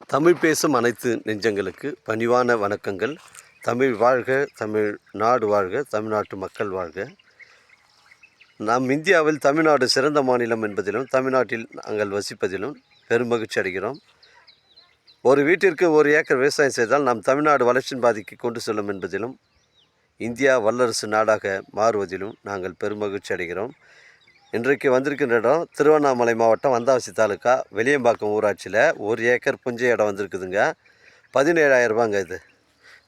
தமிழ் பேசும் அனைத்து நெஞ்சங்களுக்கு பணிவான வணக்கங்கள். தமிழ் வாழ்க தமிழ் நாடு வாழ்க தமிழ்நாட்டு மக்கள் வாழ்க. நாம் இந்தியாவில் தமிழ்நாடு சிறந்த மாநிலம் என்பதிலும் தமிழ்நாட்டில் நாங்கள் வசிப்பதிலும் பெருமகிழ்ச்சி அடைகிறோம். ஒரு வீட்டிற்கு ஒரு ஏக்கர் விவசாயம் செய்தால் நாம் தமிழ்நாடு வளர்ச்சியின் பாதிக்கு கொண்டு செல்லும் என்பதிலும் இந்தியா வல்லரசு நாடாக மாறுவதிலும் நாங்கள் பெருமகிழ்ச்சி அடைகிறோம். இன்றைக்கு வந்திருக்கின்ற இடம் திருவண்ணாமலை மாவட்டம் வந்தாவசி தாலுக்கா வெளியம்பாக்கம் ஊராட்சியில். ஒரு ஏக்கர் புஞ்சை இடம் வந்திருக்குதுங்க. பதினேழாயிரம் ரூபாங்க இது.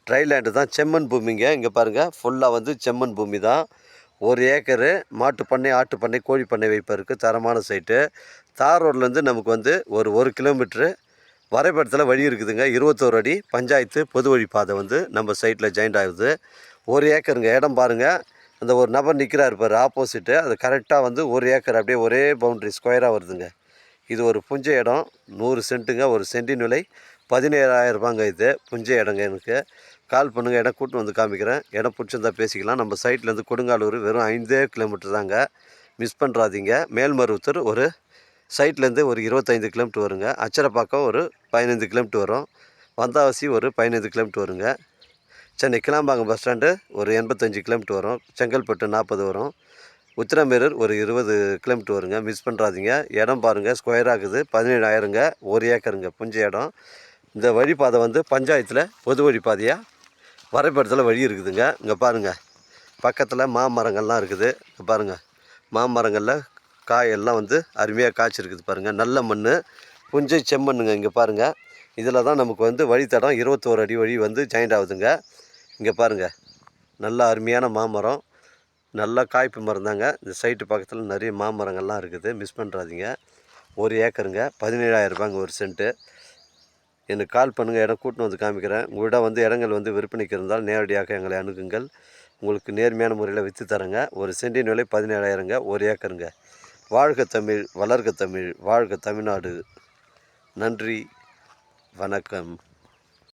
ட்ரை லேண்டு தான். செம்மண் பூமிங்க. இங்கே பாருங்கள் ஃபுல்லாக வந்து செம்மண் பூமி தான். ஒரு ஏக்கரு மாட்டு பண்ணை ஆட்டு பண்ணை கோழி பண்ணை வைப்பதற்கு தரமான சைட்டு தார் ரோட்லேருந்து நமக்கு வந்து ஒரு ஒரு கிலோமீட்ரு வரைபடத்தில் வழி இருக்குதுங்க. இருபத்தோரு அடி பஞ்சாயத்து பொது வழி பாதை வந்து நம்ம சைட்டில் ஜாயிண்ட் ஆகுது. ஒரு ஏக்கருங்க. இடம் பாருங்கள் அந்த ஒரு நபர் நிற்கிறாரு பார் ஆப்போசிட்டு அது கரெக்டாக வந்து ஒரு ஏக்கர் அப்படியே ஒரே பவுண்ட்ரி ஸ்கொயராக வருதுங்க. இது ஒரு புஞ்சை இடம் நூறு சென்ட்டுங்க ஒரு சென்டின் விலை பதினேழாயிரம் ரூபாங்க இது. புஞ்ச இடங்க எனக்கு. கால் பண்ணுங்கள் இடம் கூட்டு வந்து காமிக்கிறேன். இடம் பிடிச்சிருந்தா பேசிக்கலாம். நம்ம சைட்லேருந்து கொடுங்காலூர் வெறும் ஐந்தே கிலோமீட்டர் தாங்க. மிஸ் பண்ணுறாதீங்க மேல்மருவத்தூர் ஒரு சைட்லேருந்து ஒரு இருபத்தைந்து கிலோமீட்டர் வருங்க. அச்சரப்பாக்கம் ஒரு பதினைந்து கிலோமீட்டர் வரும். வந்தாவசி ஒரு பதினைந்து கிலோமீட்டர் வருங்க. சென்னை கிளாம்பாங்க பஸ் ஸ்டாண்டு ஒரு எண்பத்தஞ்சு கிலோமீட்டர் வரும். செங்கல்பட்டு நாற்பது வரும். உத்திரமேரூர் ஒரு இருபது கிலோமீட்டர் வருங்க. மிஸ் பண்ணுறாதீங்க இடம் பாருங்கள் ஸ்கொயராகுது பதினேழாயிரங்க. ஒரு ஏக்கருங்க. புஞ்ச இடம். இந்த வழிபாதை வந்து பஞ்சாயத்தில் பொது வழிபாதையாக வரைபடத்தில் வழி இருக்குதுங்க. இங்கே பாருங்கள் பக்கத்தில் மாமரங்கள்லாம் இருக்குது. இங்கே பாருங்கள் மாமரங்களில் காயெல்லாம் வந்து அருமையாக காய்ச்சிருக்குது பாருங்கள் நல்ல மண் புஞ்சை செம்மண்ணுங்க. இங்கே பாருங்கள் இதில் தான் நமக்கு வந்து வழித்தடம். இருபத்தோரு அடி வழி வந்து ஜாயிண்ட் ஆகுதுங்க. இங்கே பாருங்கள் நல்ல அருமையான மாமரம். நல்லா காய்ப்பு மரம் தாங்க. இந்த சைட்டு பக்கத்தில் நிறைய மாமரங்கள்லாம் இருக்குது. மிஸ் பண்ணுறாதீங்க ஒரு ஏக்கருங்க. பதினேழாயிரம் ரூபாங்க ஒரு சென்ட்டு. எனக்கு கால் பண்ணுங்கள் இடம் கூட்டின்னு வந்து காமிக்கிறேன். உங்கள்கிட்ட வந்து இடங்கள் வந்து விற்பனைக்கு இருந்தால் நேரடியாக எங்களை அணுகுங்கள். உங்களுக்கு நேர்மையான முறையில் விற்று தரேங்க. ஒரு சென்டின் விலை பதினேழாயிரங்க. ஒரு ஏக்கருங்க. வாழ்க தமிழ் வளர்க தமிழ் வாழ்க தமிழ்நாடு. நன்றி. வணக்கம்.